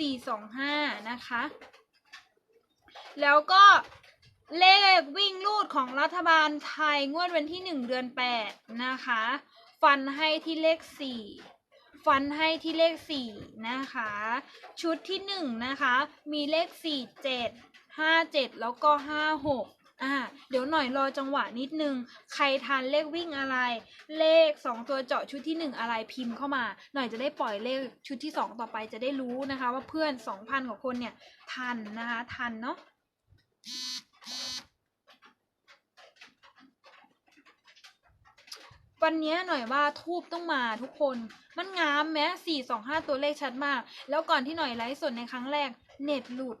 สี่สองห้านะคะ แล้วก็เลขวิ่งลูดของรัฐบาลไทยงวดวันที่หนึ่งเดือนแปดนะคะ ฟันให้ที่เลขสี่ฟันให้ที่เลขสี่นะคะ ชุดที่หนึ่งนะคะ มีเลขสี่เจ็ดห้าเจ็ดแล้วก็ห้าหก อ่าเดี๋ยวหน่อยรอจังหวะนิดนึง ใครทันเลขวิ่งอะไร เลขสองตัวเจาะชุดที่หนึ่งอะไรพิมพ์เข้ามา หน่อยจะได้ปล่อยเลขชุดที่สองต่อไปจะได้รู้นะคะ ว่าเพื่อนสองพันกว่าคนเนี่ยทันนะคะทันเนาะวันนี้หน่อยว่าทูบต้องมาทุกคน มันงามแม้สี่สองห้าตัวเลขชัดมาก แล้วก่อนที่หน่อยไลฟ์สดในครั้งแรก เน็ตหลุด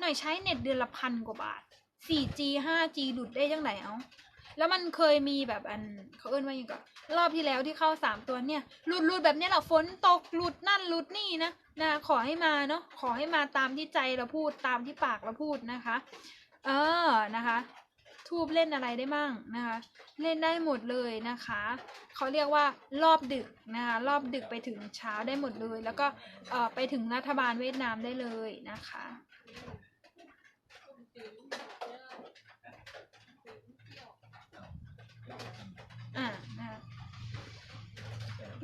หน่อยใช้เน็ตเดือนละพันกว่าบาท 4G 5G หลุดได้ยังไงเอาแล้วมันเคยมีแบบอันเขาเอิ้นว่าอย่างก่อนรอบที่แล้วที่เข้าสามตัวเนี่ยหลุดหลุดแบบนี้แหละฝนตกหลุดนั่นหลุดนี่นะนะขอให้มาเนาะขอให้มาตามที่ใจเราพูดตามที่ปากเราพูดนะคะ เออนะคะ ทูบเล่นอะไรได้มั่งนะคะ เล่นได้หมดเลยนะคะเขาเรียกว่ารอบดึกนะคะรอบดึกไปถึงเช้าได้หมดเลย แล้วก็เออไปถึงรัฐบาลเวียดนามได้เลยนะคะ อ่านะคะ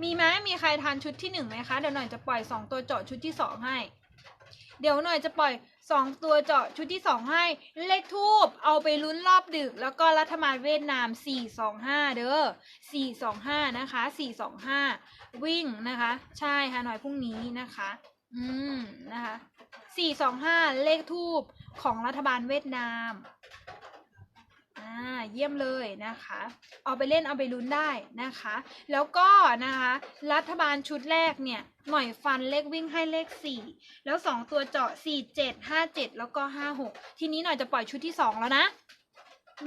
มีไหมมีใครทานชุดที่หนึ่งไหมคะ เดี๋ยวหน่อยจะปล่อยสองตัวเจาะชุดที่สองให้ เดี๋ยวหน่อยจะปล่อยสองตัวเจาะชุดที่สองให้ เลขทูบเอาไปลุ้นรอบดึก แล้วก็รัฐบาลเวียดนามสี่สองห้าเด้อสี่สองห้านะคะสี่สองห้าวิ่งนะคะ ใช่ค่ะหน่อยพรุ่งนี้นะคะ อืมนะคะสี่สองห้าเลขทูบของรัฐบาลเวียดนาม อ่าเยี่ยมเลยนะคะ เอาไปเล่นเอาไปลุ้นได้นะคะ แล้วก็นะคะ รัฐบาลชุดแรกเนี่ยหน่อยฟันเลขวิ่งให้เลขสี่แล้วสองตัวเจาะสี่เจ็ดห้าเจ็ดแล้วก็ห้าหกทีนี้หน่อยจะปล่อยชุดที่สองแล้วนะ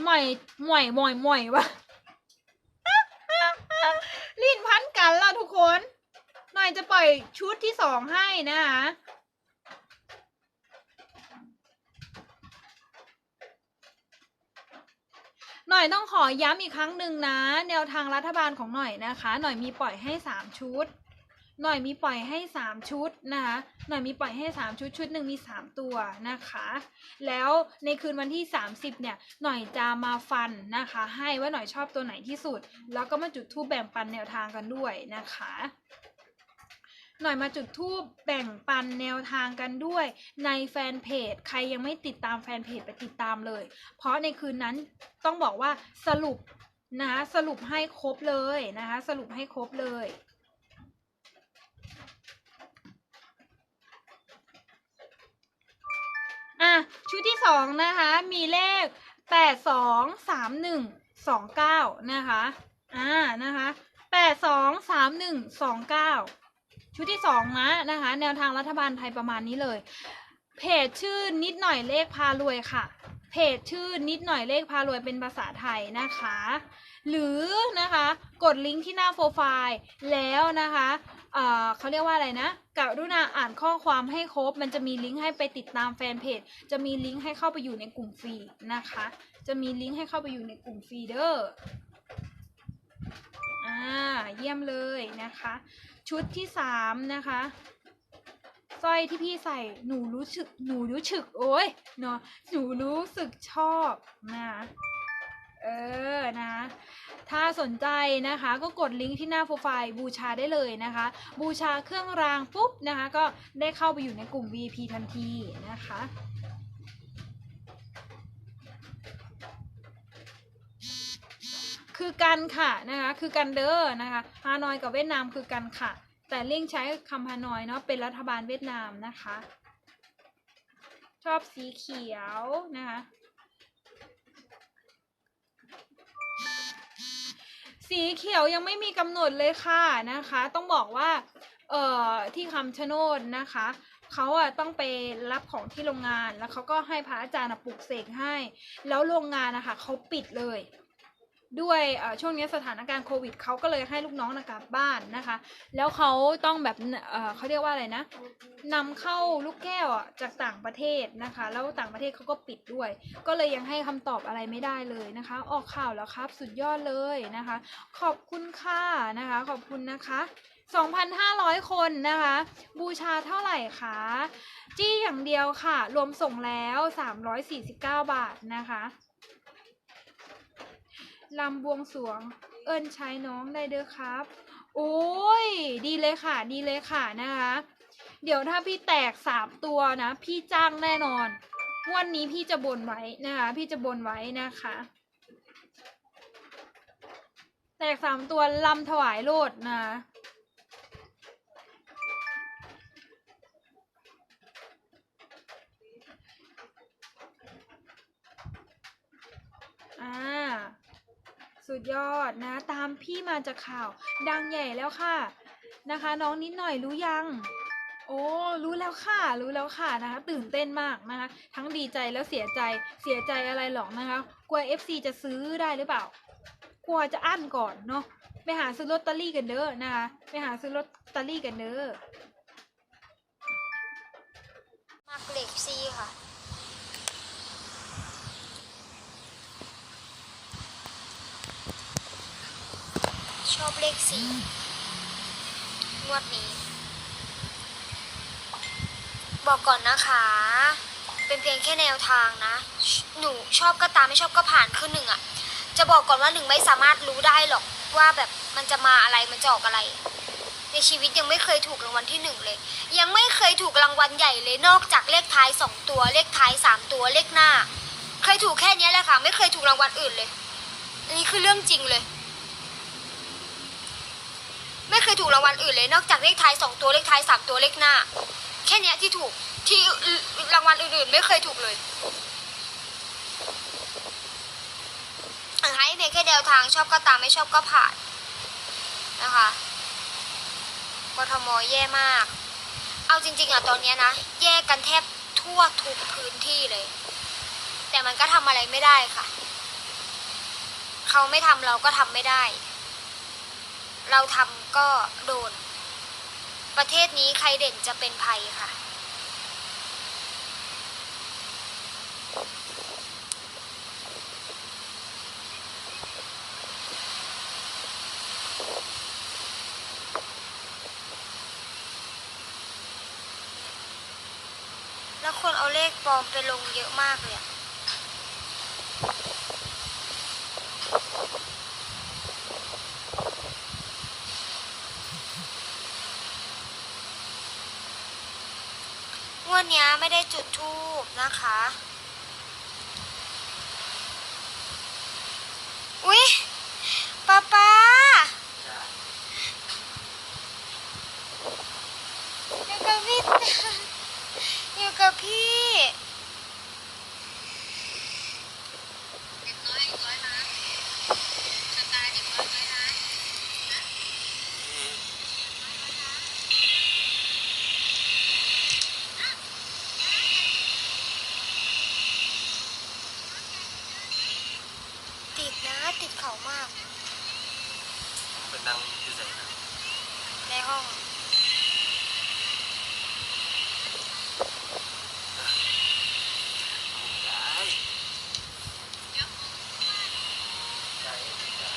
หม่อยหม่อยหม่อยหม่อยวะลิ้นพันกันแล้วทุกคน หน่อยจะปล่อยชุดที่สองให้นะคะ น่อยต้องขอย้ำอีกครั้งหนึ่งนะ แนวทางรัฐบาลของหน่อยนะคะ หน่อยมีปล่อยให้สามชุด หน่อยมีปล่อยให้สามชุดนะคะหน่อยมีปล่อยให้สามชุดชุดหนึ่งมีสามตัวนะคะ แล้วในคืนวันที่30เนี่ยหน่อยจะมาฟันนะคะ ให้ว่าหน่อยชอบตัวไหนที่สุด แล้วก็มาจุดทูปแบ่งปันแนวทางกันด้วยนะคะ หน่อยมาจุดทูปแบ่งปันแนวทางกันด้วยในแฟนเพจ ใครยังไม่ติดตามแฟนเพจไปติดตามเลย เพราะในคืนนั้นต้องบอกว่าสรุปนะคะสรุปให้ครบเลยนะคะสรุปให้ครบเลยอะชุดที่สองนะคะมีเลขแปดสองสามหนึ่งสองเก้านะคะอ่านะคะแปดสองสามหนึ่งสองเก้า ชุดที่สองนะนะคะ แนวทางรัฐบาลไทยประมาณนี้เลย เพจชื่อนิดหน่อยเลขพารวยค่ะ เพจชื่อนิดหน่อยเลขพารวยเป็นภาษาไทยนะคะ หรือนะคะกดลิงก์ที่หน้าโปรไฟล์แล้วนะคะเเขาเรียกว่าอะไรนะกรุณาอ่านข้อความให้ครบ มันจะมีลิงก์ให้ไปติดตามแฟนเพจ จะมีลิงก์ให้เข้าไปอยู่ในกลุ่มฟรีนะคะ จะมีลิงก์ให้เข้าไปอยู่ในกลุ่มฟรีเด้อ อ่าเยี่ยมเลยนะคะ ชุดที่สามนะคะสร้อยที่พี่ใส่หนูรู้สึกหนูรู้สึกโอ้ยเนาะหนูรู้สึกชอบนะคะเออนะถ้าสนใจนะคะก็กดลิงก์ที่หน้าโปรไฟล์บูชาได้เลยนะคะ บูชาเครื่องรางปุ๊บนะคะ ก็ได้เข้าไปอยู่ในกลุ่ม VIP ทันทีนะคะ คือกันค่ะนะคะคือกันเด้อนะคะฮานอยกับเวียดนามคือกันค่ะ แต่เลี่ยงใช้คำฮานอยเนาะเป็นรัฐบาลเวียดนามนะคะ ชอบสีเขียวนะคะสีเขียวยังไม่มีกำหนดเลยค่ะนะคะ ต้องบอกว่าเอ่อที่คำชะโนดนะคะเขาอะต้องไปรับของที่โรงงานแล้วเขาก็ให้พระอาจารย์ปลุกเสกให้ แล้วโรงงานนะคะเขาปิดเลย ด้วยช่วงนี้สถานการณ์โควิดเขาก็เลยให้ลูกน้องนะกลับบ้านนะคะ แล้วเขาต้องแบบเขาเรียกว่าอะไรนะนำเข้าลูกแก้วจากต่างประเทศนะคะ แล้วต่างประเทศเขาก็ปิดด้วย ก็เลยยังให้คำตอบอะไรไม่ได้เลยนะคะ ออกข่าวแล้วครับสุดยอดเลยนะคะ ขอบคุณค่ะนะคะ ขอบคุณนะคะ2,500 คนนะคะ บูชาเท่าไหร่คะ จี้อย่างเดียวค่ะ รวมส่งแล้ว 349 บาทนะคะ ลำบวงสรวง เอิญใช้น้องได้เด้อครับ โอ้ย ดีเลยค่ะ ดีเลยค่ะนะคะ เดี๋ยวถ้าพี่แตกสามตัวนะ พี่จ้างแน่นอนงวันนี้พี่จะบนไว้นะคะ พี่จะบนไว้นะคะ แตกสามตัวลำถวายโลดนะ ยอดนะ ตามพี่มาจากข่าว ดังใหญ่แล้วค่ะนะคะ น้องนิดหน่อยรู้ยัง โอ้รู้แล้วค่ะ รู้แล้วค่ะนะคะ ตื่นเต้นมากนะคะ ทั้งดีใจแล้วเสียใจเสียใจอะไรหรอกนะคะ กลัว FC จะซื้อได้หรือเปล่ากลัวจะอั้นก่อนเนาะไปหาซื้อลอตเตอรี่กันเด้อนะคะ ไปหาซื้อลอตเตอรี่กันเด้อมักเหล็กซีค่ะ ชอบเลขสี่งวดนี้ บอกก่อนนะคะ เป็นเพียงแค่แนวทางนะ หนูชอบก็ตามไม่ชอบก็ผ่านคือหนึ่งอะจะบอกก่อนว่าหนึ่งไม่สามารถรู้ได้หรอกว่าแบบมันจะมาอะไรมันจะออกอะไร ในชีวิตยังไม่เคยถูกรางวัลที่หนึ่งเลย ยังไม่เคยถูกรางวัลใหญ่เลยนอกจากเลขท้ายสองตัว เลขท้ายสามตัวเลขหน้า เคยถูกแค่นี้แหละค่ะ ไม่เคยถูกรางวัลอื่นเลย อันนี้คือเรื่องจริงเลย ไม่เคยถูกรางวัลอื่นเลยนอกจากเลขท้ายสองตัวเลขท้ายสามตัวเลขหน้า แค่เนี้ยที่ถูกที่รางวัลอื่นๆ ไม่เคยถูกเลยอะให้เพียงแค่แนวทางชอบก็ตามไม่ชอบก็ผ่านนะคะกทมแย่มาก เอาจริง ๆอะตอนนี้นะ แย่กันแทบทั่วทุกพื้นที่เลย แต่มันก็ทำอะไรไม่ได้ค่ะ เขาไม่ทำเราก็ทำไม่ได้ เราทำก็โดน ประเทศนี้ใครเด่นจะเป็นภัยค่ะ แล้วคนเอาเลขปลอมไปลงเยอะมากเลยอะ วดเนี้ยไม่ได้จุดทูบนะคะ อุ๊ยป้าป้าเด็กกับพี่ อยู่กับพี่ ติดนะ ติดเขามาก เป็นนางอยู่ไหนนะในห้องได้ได้ได้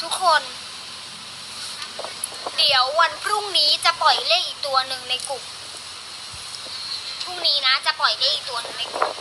ทุกคน เดี๋ยววันพรุ่งนี้จะปล่อยเลขอีกตัวหนึ่งในกลุ่ม พรุ่งนี้นะ จะปล่อยได้อีกตัวหนึงในกลุ่ม